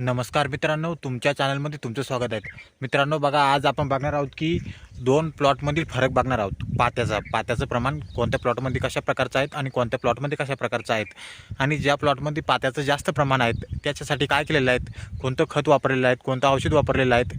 नमस्कार मित्रांनो तुमच्या चॅनलमध्ये तुमचं स्वागत आहे. मित्रांनो बघा आज आपण बघणार आहोत की दोन प्लॉटमधील फरक बघणार आहोत. पात्याचा पात्याचं प्रमाण कोणत्या प्लॉटमध्ये कशा प्रकारचं आहेत आणि कोणत्या प्लॉटमध्ये कशा प्रकारचं आहेत. आणि ज्या प्लॉटमध्ये पात्याचं जास्त प्रमाण आहेत त्याच्यासाठी काय केलेलं आहेत कोणतं खत वापरलेलं आहेत कोणतं औषध वापरलेलं आहेत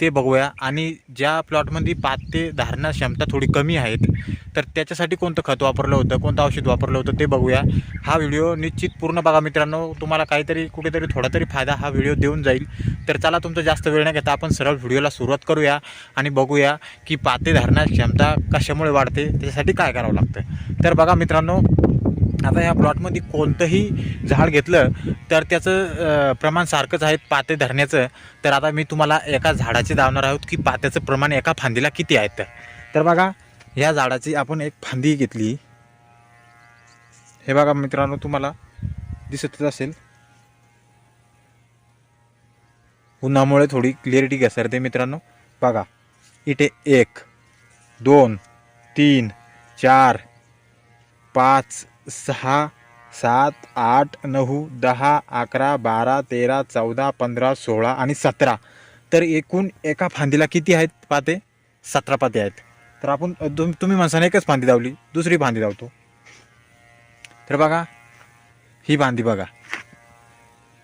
ते बघूया. आणि ज्या प्लॉटमध्ये पाते धारणा क्षमता थोडी कमी आहेत तर त्याच्यासाठी कोणतं खत वापरलं होतं कोणतं औषध वापरलं होतं ते बघूया. हा व्हिडिओ निश्चित पूर्ण बघा मित्रांनो. तुम्हाला काहीतरी कुठेतरी थोडा तरी फायदा हा व्हिडिओ देऊन जाईल. तर चला तुमचा जास्त वेळ न घेता आपण सरळ व्हिडिओला सुरुवात करूया आणि बघूया की पाते धारणा क्षमता कशामुळे वाढते त्याच्यासाठी काय करावं लागतं. तर बघा मित्रांनो आता या प्लॉटमध्ये कोणतंही झाड घेतलं तर त्याचं प्रमाण सारखंच आहे पाते धरण्याचं. तर आता मी तुम्हाला एका झाडाचे दावणार आहोत की पात्याचं प्रमाण एका फांदीला किती आहेत तर बघा ह्या झाडाची आपण एक फांदी घेतली. हे बघा मित्रांनो तुम्हाला दिसतच असेल. उन्हामुळे थोडी क्लिअरिटी घसरते मित्रांनो. बघा इथे एक दोन तीन चार पाच सहा सात आठ नऊ दहा अकरा बारा तेरा चौदा पंधरा सोळा आणि सतरा. तर एकूण एका फांदीला किती आहेत पाते? सतरा पाते आहेत. तर आपण तुम तुम्ही माणसाने एकच फांदी धावली दुसरी फांदी धावतो तर बघा ही फांदी बघा.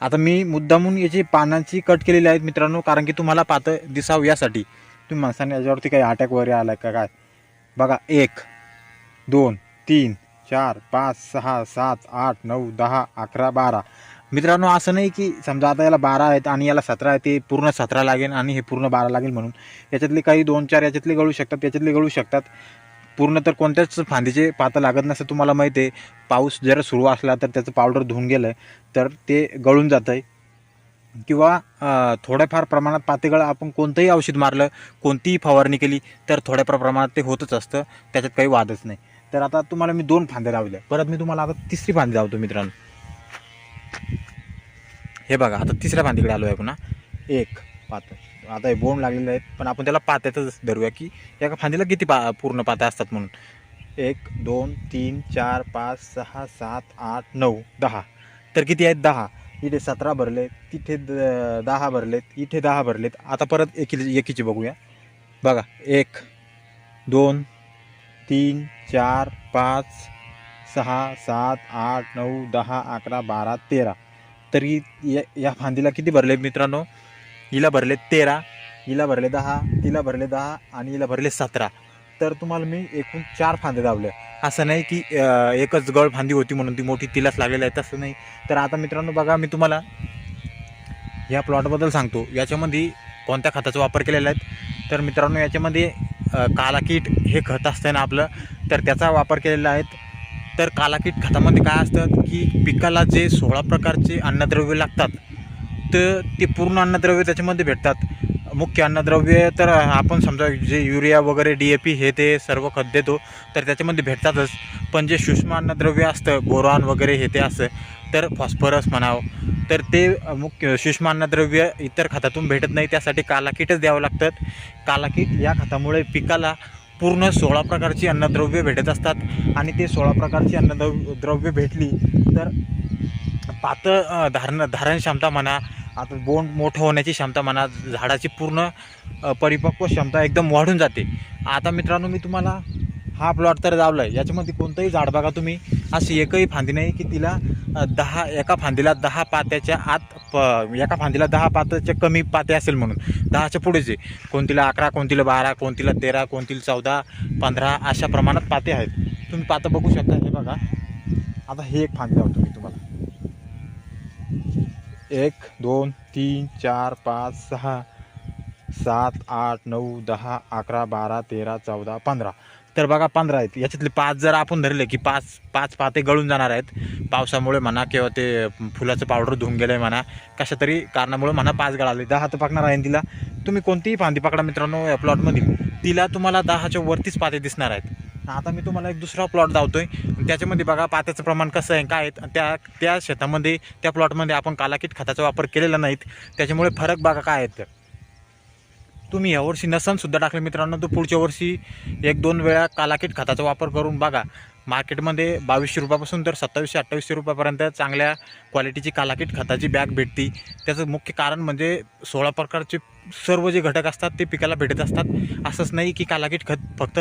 आता मी मुद्दामून याची पानांची कट केलेली आहेत मित्रांनो कारण की तुम्हाला पातळ दिसावं यासाठी. तुम्ही माणसाने याच्यावरती काही अटॅक वगैरे आला का काय? बघा एक दोन तीन चार पाच सहा सात आठ नऊ दहा अकरा बारा. मित्रांनो असं नाही की समजा आता याला बारा आहेत आणि याला सतरा आहे ते पूर्ण सतरा लागेल आणि हे पूर्ण बारा लागेल म्हणून. याच्यातले काही दोन चार याच्यातले गळू शकतात याच्यातले गळू शकतात. पूर्ण तर कोणत्याच फांदीचे पातं लागत नसतं तुम्हाला माहिती आहे. पाऊस जर सुरू असला तर त्याचं पावडर धुवून गेलं तर ते गळून जातं आहे किंवा थोड्याफार प्रमाणात पातेगळ आपण कोणतंही औषध मारलं कोणतीही फवारणी केली तर थोड्याफार प्रमाणात ते होतच असतं. त्याच्यात काही वादच नाही. तर आता तुम्हाला मी दोन फांद्या लावल्या. परत मी तुम्हाला आता तिसरी फांदी लावतो मित्रांनो. हे बघा आता तिसऱ्या फांदीकडे आलो आहे पुन्हा एक पात. आता हे बोंड लागलेले आहेत पण आपण त्याला पात्यातच धरूया की एका फांदीला किती पा पूर्ण पात्या असतात म्हणून? एक दोन तीन चार पाच सहा सात आठ नऊ दहा. तर किती आहेत? दहा. इथे सतरा भरले तिथे द- दहा भरलेत इथे दहा भरलेत. आता परत एकी एकीची बघूया. बघा एक दोन तीन चार पाच सहा सात आठ नऊ दहा अकरा बारा तेरा. तरी या या फांदीला किती भरले मित्रांनो? हिला भरले तेरा हिला भरले दहा तिला भरले दहा आणि हिला भरले सतरा. तर तुम्हाला मी एकूण चार फांदे लावले असं नाही की एकच गळ फांदी होती म्हणून ती मोठी तिलाच लागलेली आहे तसं नाही. तर आता मित्रांनो बघा मी तुम्हाला या प्लॉटबद्दल सांगतो. याच्यामध्ये कोणत्या खताचा वापर केलेला आहे? तर मित्रांनो याच्यामध्ये कालाकीट हे खत असतं ना आपलं तर त्याचा वापर केलेला आहे तर कालाकीट खतामध्ये काय असतं की पिकाला जे सोळा प्रकारचे अन्नद्रव्य लागतात तर ते पूर्ण अन्नद्रव्य त्याच्यामध्ये भेटतात. मुख्य अन्नद्रव्य तर आपण समजा जे युरिया वगैरे डी ए पी हे ते सर्व खत देतो तर त्याच्यामध्ये भेटतातच. पण जे सूक्ष्म अन्नद्रव्य असतं बोरॉन वगैरे हे ते असतं तर फॉस्फरस म्हणावं. तर ते मुख्य सूक्ष्म अन्नद्रव्य इतर खतातून भेटत नाही त्यासाठी कालाकीटच द्यावं लागतात कालाकीट या खतामुळे पिकाला पूर्ण सोळा प्रकारची अन्नद्रव्य भेटत असतात. आणि ते सोळा प्रकारची अन्नद्रव्य द्रव्य भेटली तर पातळ धारण धारण क्षमता म्हणा आता बोंड मोठं होण्याची क्षमता म्हणा झाडाची पूर्ण परिपक्व क्षमता एकदम वाढून जाते. आता मित्रांनो मी तुम्हाला हा प्लॉट तर लावला आहे याच्यामध्ये कोणतंही झाड बघा तुम्ही. अशी एकही फांदी नाही की तिला दहा एका फांदीला दहा पात्याच्या आत प एका फांदीला दहा पात्याच्या कमी पाते असेल म्हणून. दहाच्या पुढेचे कोणतीला अकरा कोणतीला बारा कोणतीला तेरा कोणतीला चौदा पंधरा अशा प्रमाणात पाते आहेत. तुम्ही पातं बघू शकता हे बघा. आता हे एक फांदी लावतो मी तुम्हाला. एक दोन तीन चार पाच सहा सात आठ नऊ दहा अकरा बारा तेरा चौदा पंधरा. तर बघा पंधरा आहेत. याच्यातले पाच जर आपण धरले की पाच पाच पाते गळून जाणार आहेत. पावसामुळे म्हणा किंवा ते फुलाचं पावडर धुवून गेलं आहे म्हणा कशा तरी कारणामुळे म्हणा पाच गळाले. दहा तर पकणार आहे तिला. तुम्ही कोणतीही फांदी पकडा मित्रांनो या प्लॉटमधील तिला तुम्हाला दहाच्या वरतीच पाते दिसणार आहेत. आता मी तुम्हाला एक दुसरा प्लॉट दावतोय. त्याच्यामध्ये बघा पात्याचं प्रमाण कसं आहे काय आहेत. त्या त्या शेतामध्ये त्या प्लॉटमध्ये आपण कालाकीट खताचा वापर केलेला नाहीत. त्याच्यामुळे फरक बघा काय आहेत. तुम्ही यावर्षी नसनसुद्धा टाकलं. मित्रांनो तर पुढच्या वर्षी एक दोन वेळा कालाकीट खताचा वापर करून बघा. मार्केटमध्ये बावीसशे रुपयापासून तर सत्तावीसशे अठ्ठावीसशे रुपयापर्यंत चांगल्या क्वालिटीची कालाकीट खताची बॅग भेटते. त्याचं मुख्य कारण म्हणजे सोळा प्रकारचे सर्व जे घटक असतात ते पिकाला भेटत असतात. असंच नाही की कालाकीट खत फक्त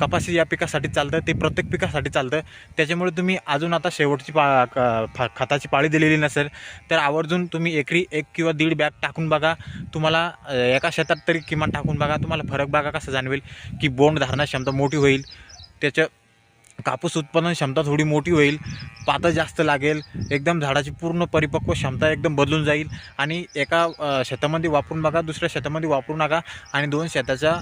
कपाशी या पिकासाठी चालतं ते प्रत्येक पिकासाठी चालतं. त्याच्यामुळे तुम्ही अजून आता शेवटची पा क- खताची पाळी दिलेली नसेल तर आवर्जून तुम्ही एकरी एक किंवा दीड बॅग टाकून बघा. तुम्हाला एका शेतात तरी किमान टाकून बघा. तुम्हाला फरक बघा कसा जाणवेल की बोंड धारणा क्षमता मोठी होईल. त्याचं कापूस उत्पादन क्षमता थोडी मोठी होईल पातं जास्त लागेल एकदम झाडाची पूर्ण परिपक्व क्षमता एकदम बदलून जाईल आणि एका शेतामध्ये वापरून बघा दुसऱ्या शेतामध्ये वापरू नका आणि दोन शेताचा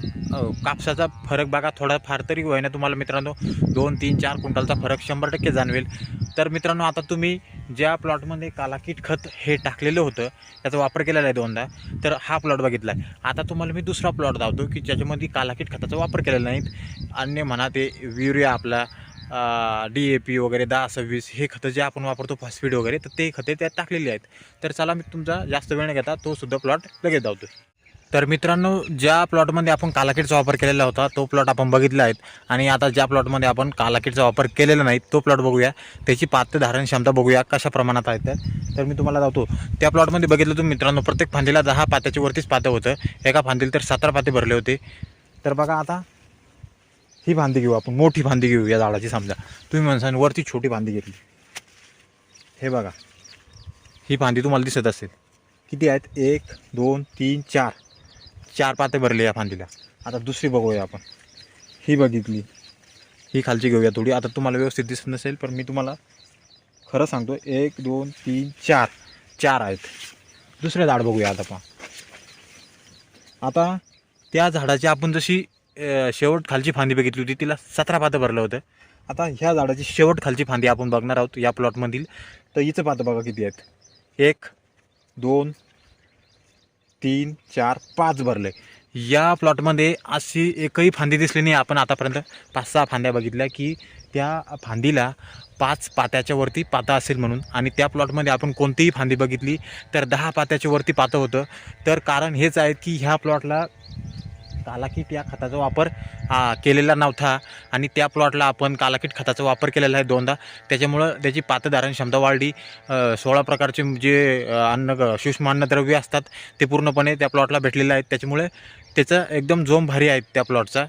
कापसाचा फरक बघा थोडाफार तरी होईना तुम्हाला मित्रांनो. दोन तीन चार क्विंटलचा फरक शंभर टक्के जाणवेल. तर मित्रांनो आता तुम्ही ज्या प्लॉटमध्ये कालाकीट खत हे टाकलेलं होतं त्याचा वापर केलेला आहे दोनदा तर हा प्लॉट बघितला आहे. आता तुम्हाला मी दुसरा प्लॉट दावतो की ज्याच्यामध्ये कालाकीट खताचा वापर केलेला नाही. अन्य म्हणा ते युरिया आपला डी ए पी वगैरे दहा सव्वीस हे खतं जे आपण वापरतो फॉस्फिट वगैरे तर ते खते त्यात टाकलेली आहेत. तर चला मी तुमचा जास्त वेळ न घेता तो सुद्धा प्लॉट लगेच धावतो तर मित्रांनो ज्या प्लॉटमध्ये आपण कालाकीटचा वापर केलेला होता तो प्लॉट आपण बघितला आहेत आणि आता ज्या प्लॉटमध्ये आपण कालाकीटचा वापर केलेला नाही तो प्लॉट बघूया. त्याची पात्र धारण क्षमता बघूया कशा प्रमाणात आहे तर मी तुम्हाला जातो त्या प्लॉटमध्ये बघितलं तुम्ही मित्रांनो प्रत्येक फांदीला दहा पात्याच्या वरतीच पातं होतं. एका फांदीला तर सतरा पाते भरले होते. तर बघा आता ही फांदी घेऊ आपण मोठी फांदी घेऊ या झाडाची समजा. तुम्ही म्हणसान वरती छोटी फांदी घेतली. हे बघा ही फांदी तुम्हाला दिसत असेल. किती आहेत? एक दोन तीन चार. चार पाते भरले या फांदीला आता दुसरी बघूया आपण. ही बघितली. ही खालची घेऊया थोडी. आता तुम्हाला व्यवस्थित दिसत नसेल पण मी तुम्हाला खरं सांगतो एक दोन तीन चार. चार आहेत. दुसरे झाड बघूया आता पहा आता त्या झाडाची आपण जशी शेवट खालची फांदी बघितली होती तिला सतरा पातं भरलं होतं. आता ह्या झाडाची शेवट खालची फांदी आपण बघणार आहोत या प्लॉटमधील. तर हिचं पातं बघा किती आहेत. एक दोन तीन चार पाच भरले. या प्लॉटमध्ये अशी एकही फांदी दिसली नाही. आपण आतापर्यंत पाच सहा फांद्या बघितल्या की त्या फांदीला पाच पात्याच्या वरती पाता असेल म्हणून. आणि त्या प्लॉटमध्ये आपण कोणतीही फांदी बघितली तर दहा पात्याच्या वरती पातं होतं. तर कारण हेच आहे की ह्या प्लॉटला कालाकीट या खताचा वापर केलेला नव्हता. आणि त्या प्लॉटला आपण कालाकीट खताचा वापर केलेला आहे दोनदा. त्याच्यामुळं त्याची पातधारण क्षमता वाढली. सोळा प्रकारचे जे अन्न सूक्ष्म अन्नद्रव्य असतात ते पूर्णपणे त्या प्लॉटला भेटलेले आहेत. त्याच्यामुळे त्याचं एकदम जोम भारी आहे त्या प्लॉटचा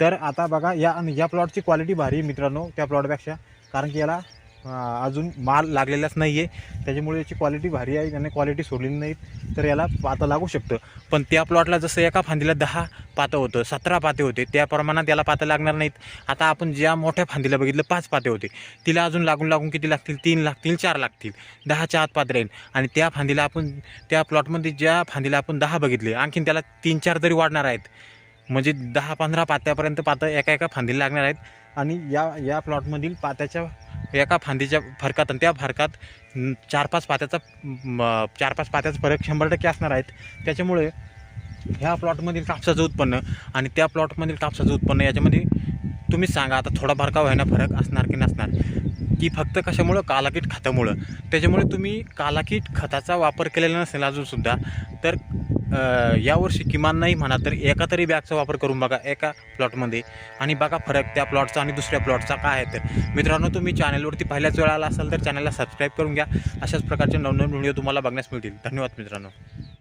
तर आता बघा या या प्लॉटची क्वालिटी भारी आहे मित्रांनो त्या प्लॉटपेक्षा कारण की याला अजून माल लागलेलाच नाही आहे त्याच्यामुळे याची क्वालिटी भारी आहे त्याने क्वालिटी सोडलेली नाही तर याला पातं लागू शकतं. पण त्या प्लॉटला जसं एका फांदीला दहा पातं होतं सतरा पाते होते त्या प्रमाणात याला पातं लागणार नाहीत. आता आपण ज्या मोठ्या फांदीला बघितलं पाच पाते होते. तिला अजून लागून लागून किती लागतील? तीन लागतील चार लागतील. दहाच्या आत पात राहील आणि त्या फांदीला आपण त्या प्लॉटमध्ये ज्या फांदीला आपण दहा बघितले आणखीन त्याला तीन चार तरी वाढणार आहेत. म्हणजे दहा पंधरा पात्यापर्यंत पातं एका एका फांदीला लागणार आहेत. आणि या या प्लॉटमधील पात्याच्या एका फांदीच्या फरकात आणि त्या फरकात चार पाच पात्याचा चार पाच पात्याचा फरक शंभर टक्के असणार आहेत. त्याच्यामुळे ह्या प्लॉटमधील कापसाचं उत्पन्न आणि त्या प्लॉटमधील कापसाचं उत्पन्न याच्यामध्ये तुम्ही सांगा आता थोडाफार का व्हायना फरक असणार की नसणार. की फक्त कशामुळं? कालाकीट खतामुळं. त्याच्यामुळे तुम्ही कालाकीट खताचा वापर केलेला नसेल अजूनसुद्धा तर यावर्षी किमान नाही म्हणा तर एका तरी बॅगचा वापर करून बघा एका प्लॉटमध्ये. आणि बघा फरक त्या प्लॉटचा आणि दुसऱ्या प्लॉटचा काय आहे तर. मित्रांनो तुम्ही चॅनलवरती पहिल्याच वेळा आला असाल तर चॅनलला सबस्क्राईब करून घ्या. अशाच प्रकारचे नवनवीन व्हिडिओ तुम्हाला बघण्यास मिळतील. धन्यवाद मित्रांनो.